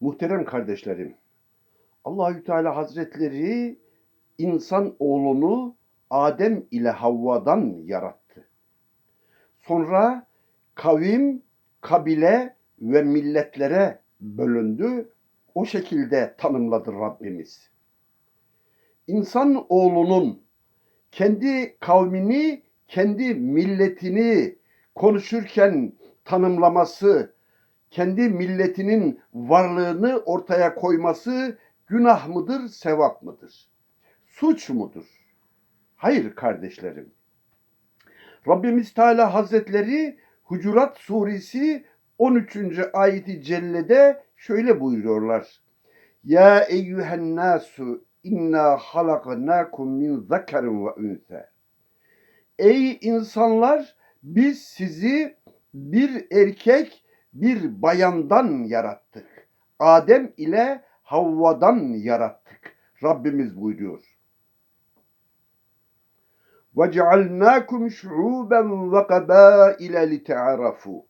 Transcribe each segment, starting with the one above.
Muhterem kardeşlerim, Allahü Teala Hazretleri insan oğlunu Adem ile Havva'dan yarattı. Sonra kavim, kabile ve milletlere bölündü. O şekilde tanımladı Rabbimiz. İnsan oğlunun kendi kavmini, kendi milletini konuşurken tanımlaması, kendi milletinin varlığını ortaya koyması günah mıdır, sevap mıdır? Suç mudur? Hayır kardeşlerim. Rabbimiz Teala Hazretleri Hucurat Suresi 13. ayeti cellede şöyle buyuruyorlar. Ya eyyühen nasu inna halaknakum min zakarin ve ünse. Ey insanlar biz sizi bir erkek bir bayandan yarattık. Adem ile Havva'dan yarattık. Rabbimiz buyuruyor. وَجَعَلْنَاكُمْ شُعُوبًا وَقَبَائِلَ لِتَعَرَفُوا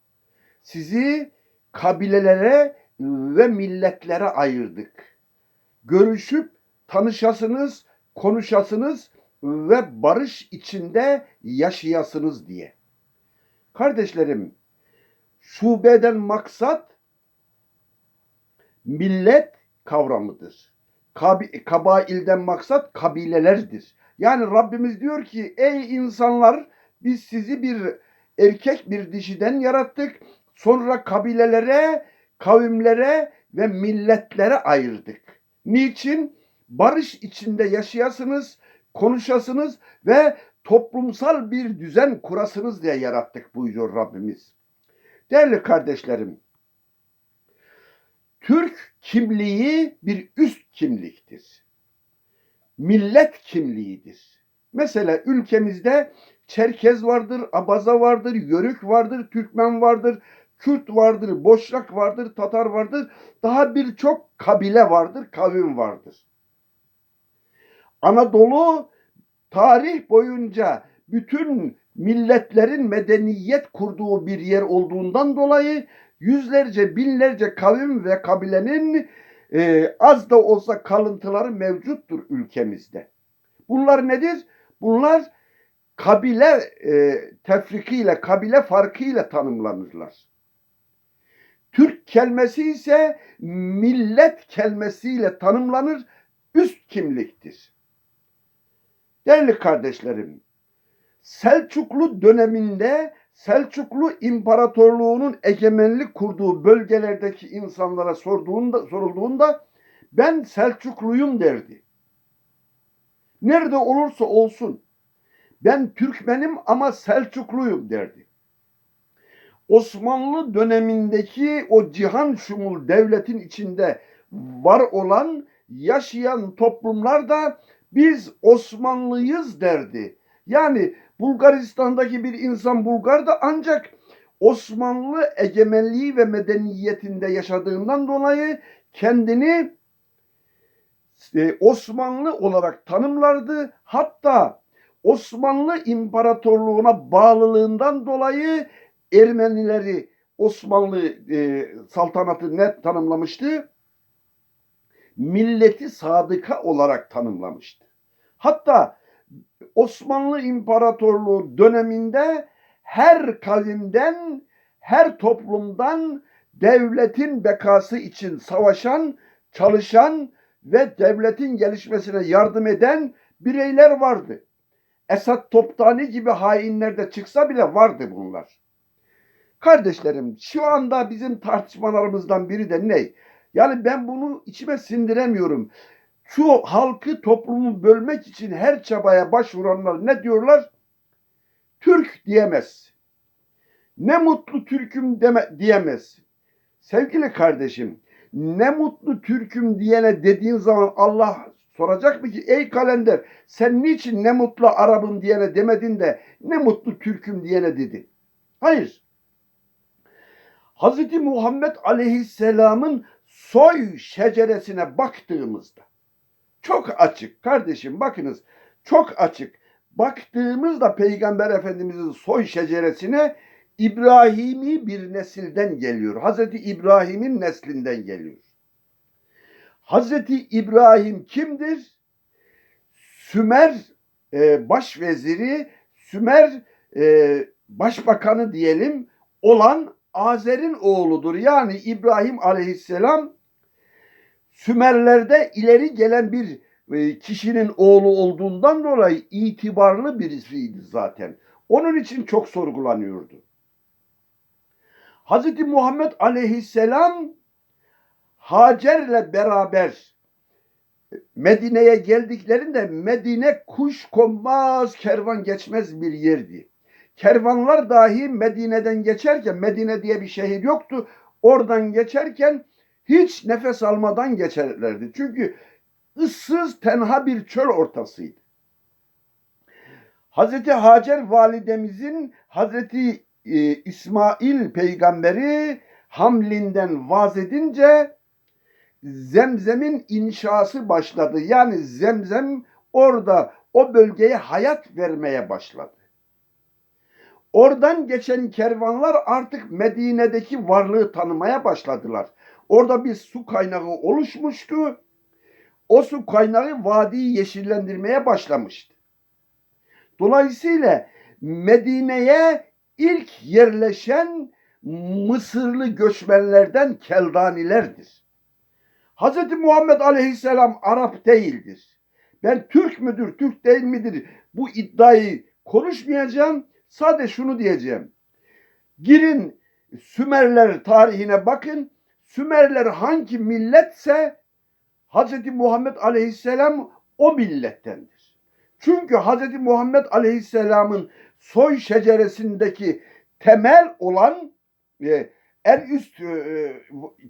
Sizi kabilelere ve milletlere ayırdık. Görüşüp tanışasınız, konuşasınız ve barış içinde yaşayasınız diye. Kardeşlerim, şubeden maksat millet kavramıdır. Kabi, kabailden maksat kabilelerdir. Yani Rabbimiz diyor ki ey insanlar biz sizi bir erkek bir dişiden yarattık. Sonra kabilelere, kavimlere ve milletlere ayırdık. Niçin? Barış içinde yaşayasınız, konuşasınız ve toplumsal bir düzen kurasınız diye yarattık buyuruyor Rabbimiz. Değerli kardeşlerim, Türk kimliği bir üst kimliktir. Millet kimliğidir. Mesela ülkemizde Çerkez vardır, Abaza vardır, Yörük vardır, Türkmen vardır, Kürt vardır, Boşnak vardır, Tatar vardır. Daha birçok kabile vardır, kavim vardır. Anadolu tarih boyunca bütün milletlerin medeniyet kurduğu bir yer olduğundan dolayı yüzlerce, binlerce kavim ve kabilenin e, az da olsa kalıntıları mevcuttur ülkemizde. Bunlar nedir? Bunlar kabile e, tefrikiyle, kabile farkıyla tanımlanırlar. Türk kelimesi ise millet kelimesiyle tanımlanır, üst kimliktir. Değerli kardeşlerim, Selçuklu döneminde Selçuklu İmparatorluğu'nun egemenlik kurduğu bölgelerdeki insanlara sorduğunda, sorulduğunda ben Selçukluyum derdi. Nerede olursa olsun ben Türkmenim ama Selçukluyum derdi. Osmanlı dönemindeki o cihan şumul devletin içinde var olan yaşayan toplumlar da biz Osmanlıyız derdi. Yani Bulgaristan'daki bir insan Bulgar da ancak Osmanlı egemenliği ve medeniyetinde yaşadığından dolayı kendini e, Osmanlı olarak tanımlardı. Hatta Osmanlı İmparatorluğu'na bağlılığından dolayı Ermenileri Osmanlı e, saltanatı net tanımlamıştı? Milleti sadıka olarak tanımlamıştı. Hatta Osmanlı İmparatorluğu döneminde her kavimden, her toplumdan devletin bekası için savaşan, çalışan ve devletin gelişmesine yardım eden bireyler vardı. Esat Toptani gibi hainler de çıksa bile vardı bunlar. Kardeşlerim şu anda bizim tartışmalarımızdan biri de ne? Yani ben bunu içime sindiremiyorum. Şu halkı toplumu bölmek için her çabaya başvuranlar ne diyorlar? Türk diyemez. Ne mutlu Türk'üm deme, diyemez. Sevgili kardeşim, ne mutlu Türk'üm diyene dediğin zaman Allah soracak mı ki ey kalender sen niçin ne mutlu Arap'ım diyene demedin de ne mutlu Türk'üm diyene dedi. Hayır. Hazreti Muhammed Aleyhisselam'ın soy şeceresine baktığımızda çok açık kardeşim bakınız çok açık baktığımızda Peygamber Efendimiz'in soy şeceresine İbrahimi bir nesilden geliyor. Hazreti İbrahim'in neslinden geliyor. Hazreti İbrahim kimdir? Sümer e, başveziri, Sümer e, başbakanı diyelim olan Azer'in oğludur. Yani İbrahim aleyhisselam Sümerlerde ileri gelen bir e, kişinin oğlu olduğundan dolayı itibarlı birisiydi zaten. Onun için çok sorgulanıyordu. Hz. Muhammed aleyhisselam Hacer'le beraber Medine'ye geldiklerinde Medine kuş konmaz, kervan geçmez bir yerdi. Kervanlar dahi Medine'den geçerken, Medine diye bir şehir yoktu. Oradan geçerken hiç nefes almadan geçerlerdi. Çünkü ıssız, tenha bir çöl ortasıydı. Hazreti Hacer validemizin Hazreti İsmail peygamberi hamlinden vaz edince Zemzem'in inşası başladı. Yani Zemzem orada o bölgeye hayat vermeye başladı. Oradan geçen kervanlar artık Medine'deki varlığı tanımaya başladılar. Orada bir su kaynağı oluşmuştu. O su kaynağı vadiyi yeşillendirmeye başlamıştı. Dolayısıyla Medine'ye ilk yerleşen Mısırlı göçmenlerden Keldanilerdir. Hz. Muhammed Aleyhisselam Arap değildir. Ben Türk müdür, Türk değil midir bu iddiayı konuşmayacağım. Sadece şunu diyeceğim. Girin Sümerler tarihine bakın. Sümerler hangi milletse Hz. Muhammed Aleyhisselam o millettendir. Çünkü Hz. Muhammed Aleyhisselam'ın soy şeceresindeki temel olan e, en üst e,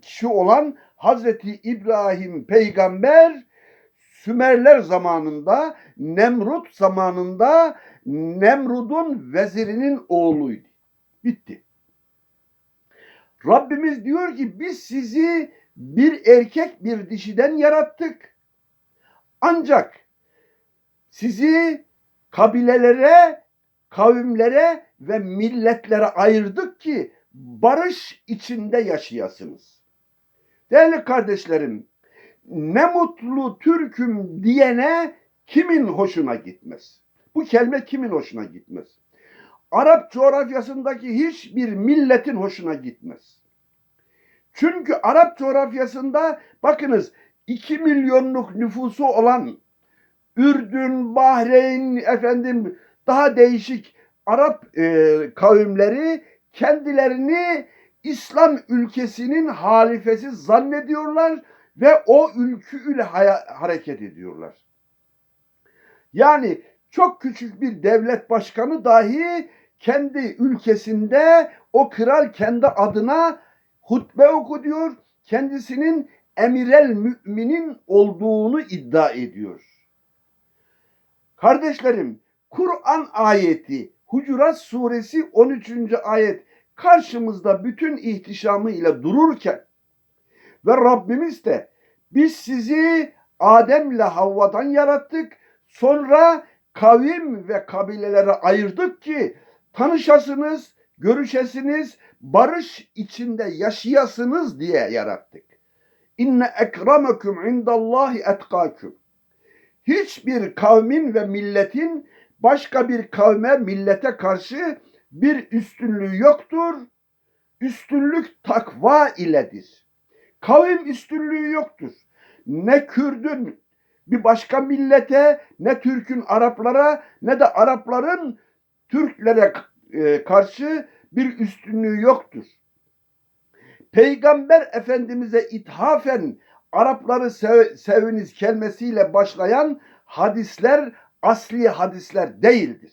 kişi olan Hazreti İbrahim peygamber Sümerler zamanında Nemrut zamanında Nemrud'un vezirinin oğluydu. Bitti. Rabbimiz diyor ki biz sizi bir erkek bir dişiden yarattık. Ancak sizi kabilelere, kavimlere ve milletlere ayırdık ki barış içinde yaşayasınız. Değerli kardeşlerim, ne mutlu Türk'üm diyene kimin hoşuna gitmez? Bu kelime kimin hoşuna gitmez? Arap coğrafyasındaki hiçbir milletin hoşuna gitmez. Çünkü Arap coğrafyasında bakınız 2 milyonluk nüfusu olan Ürdün, Bahreyn, efendim daha değişik Arap e, kavimleri kendilerini İslam ülkesinin halifesi zannediyorlar ve o ülküyle hareket ediyorlar. Yani çok küçük bir devlet başkanı dahi kendi ülkesinde o kral kendi adına hutbe okuyor. Kendisinin emirel müminin olduğunu iddia ediyor. Kardeşlerim, Kur'an ayeti Hucurat suresi 13. ayet karşımızda bütün ihtişamıyla dururken ve Rabbimiz de biz sizi Adem'le Havva'dan yarattık. Sonra kavim ve kabilelere ayırdık ki tanışasınız, görüşesiniz, barış içinde yaşayasınız diye yarattık. İnne ekremekum indallahi etkâküm. Hiçbir kavmin ve milletin başka bir kavme, millete karşı bir üstünlüğü yoktur. Üstünlük takva iledir. Kavim üstünlüğü yoktur. Ne Kürdün bir başka millete, ne Türk'ün Araplara, ne de Arapların Türklere e, karşı bir üstünlüğü yoktur. Peygamber Efendimiz'e ithafen Arapları sev, seviniz kelimesiyle başlayan hadisler asli hadisler değildir.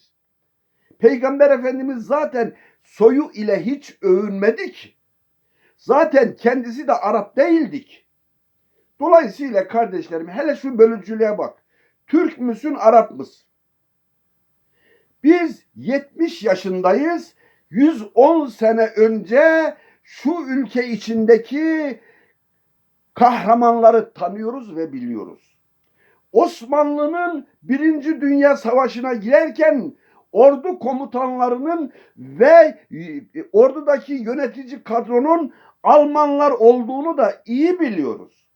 Peygamber Efendimiz zaten soyu ile hiç övünmedik. Zaten kendisi de Arap değildik. Dolayısıyla kardeşlerim hele şu bölücülüğe bak. Türk müsün, Arap mısın? Biz 70 yaşındayız. 110 sene önce şu ülke içindeki kahramanları tanıyoruz ve biliyoruz. Osmanlı'nın Birinci Dünya Savaşı'na girerken ordu komutanlarının ve e, ordudaki yönetici kadronun Almanlar olduğunu da iyi biliyoruz.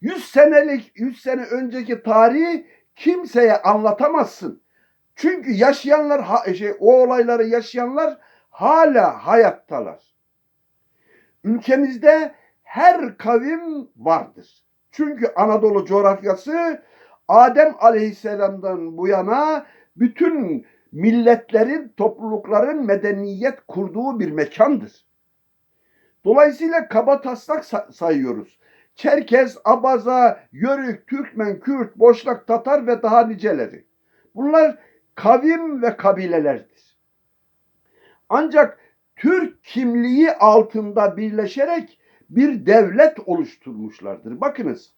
100 senelik 100 sene önceki tarihi kimseye anlatamazsın. Çünkü yaşayanlar ha- şey o olayları yaşayanlar hala hayattalar. Ülkemizde her kavim vardır. Çünkü Anadolu coğrafyası Adem Aleyhisselam'dan bu yana bütün milletlerin, toplulukların medeniyet kurduğu bir mekandır. Dolayısıyla kaba taslak sa- sayıyoruz. Çerkez, Abaza, Yörük, Türkmen, Kürt, Boşnak, Tatar ve daha niceleri. Bunlar kavim ve kabilelerdir. Ancak Türk kimliği altında birleşerek bir devlet oluşturmuşlardır. Bakınız,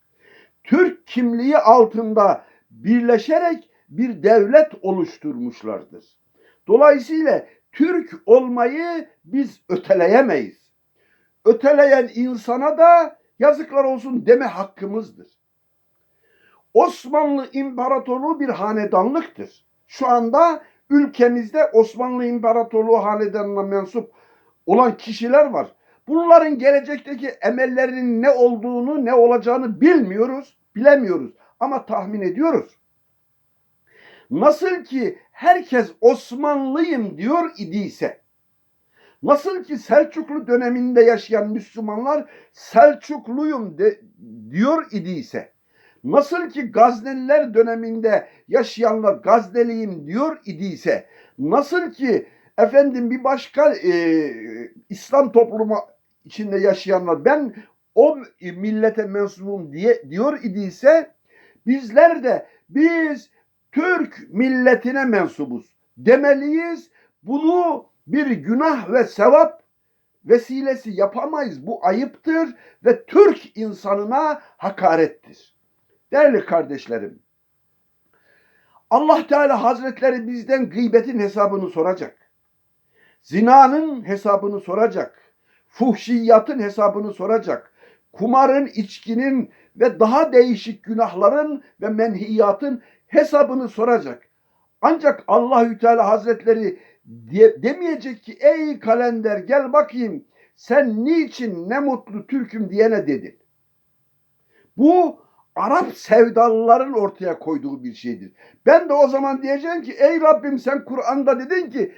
Türk kimliği altında birleşerek bir devlet oluşturmuşlardır. Dolayısıyla Türk olmayı biz öteleyemeyiz. Öteleyen insana da yazıklar olsun deme hakkımızdır. Osmanlı İmparatorluğu bir hanedanlıktır. Şu anda ülkemizde Osmanlı İmparatorluğu hanedanına mensup olan kişiler var. Bunların gelecekteki emellerinin ne olduğunu, ne olacağını bilmiyoruz, bilemiyoruz ama tahmin ediyoruz. Nasıl ki herkes Osmanlıyım diyor idiyse, nasıl ki Selçuklu döneminde yaşayan Müslümanlar Selçukluyum de, diyor idiyse, nasıl ki Gazneliler döneminde yaşayanlar Gazneliyim diyor idiyse, nasıl ki efendim bir başka e, İslam toplumu içinde yaşayanlar ben o millete mensubum diye diyor idiyse bizler de biz Türk milletine mensubuz demeliyiz. Bunu bir günah ve sevap vesilesi yapamayız. Bu ayıptır ve Türk insanına hakarettir. Değerli kardeşlerim, Allah Teala Hazretleri bizden gıybetin hesabını soracak. Zinanın hesabını soracak. Fuhşiyatın hesabını soracak. Kumarın, içkinin ve daha değişik günahların ve menhiyatın hesabını soracak. Ancak Allahü Teala Hazretleri diye, demeyecek ki ey kalender gel bakayım sen niçin ne mutlu Türk'üm diyene dedin. Bu Arap sevdalıların ortaya koyduğu bir şeydir. Ben de o zaman diyeceğim ki ey Rabbim sen Kur'an'da dedin ki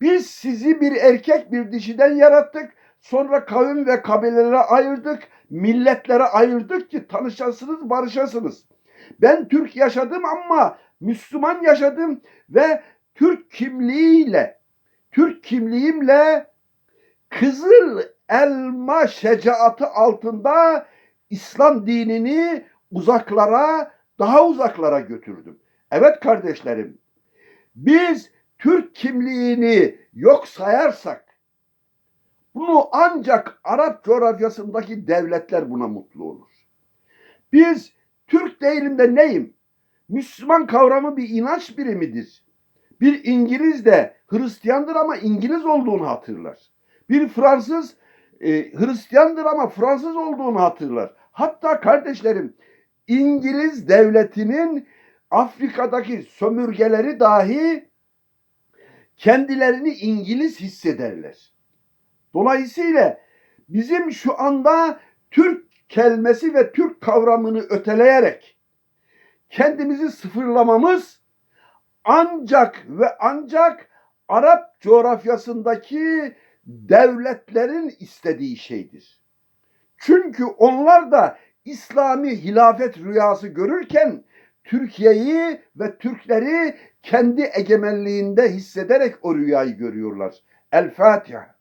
biz sizi bir erkek bir dişiden yarattık. Sonra kavim ve kabilelere ayırdık. Milletlere ayırdık ki tanışasınız, barışasınız. Ben Türk yaşadım ama Müslüman yaşadım ve Türk kimliğiyle, Türk kimliğimle Kızıl Elma şecaatı altında İslam dinini uzaklara, daha uzaklara götürdüm. Evet kardeşlerim, biz Türk kimliğini yok sayarsak, bunu ancak Arap coğrafyasındaki devletler buna mutlu olur. Biz Türk değilim de neyim? Müslüman kavramı bir inanç birimidir. Bir İngiliz de Hristiyandır ama İngiliz olduğunu hatırlar. Bir Fransız e, Hristiyandır ama Fransız olduğunu hatırlar. Hatta kardeşlerim İngiliz devletinin Afrika'daki sömürgeleri dahi kendilerini İngiliz hissederler. Dolayısıyla bizim şu anda Türk kelimesi ve Türk kavramını öteleyerek kendimizi sıfırlamamız ancak ve ancak Arap coğrafyasındaki devletlerin istediği şeydir. Çünkü onlar da İslami hilafet rüyası görürken Türkiye'yi ve Türkleri kendi egemenliğinde hissederek o rüyayı görüyorlar. El Fatiha.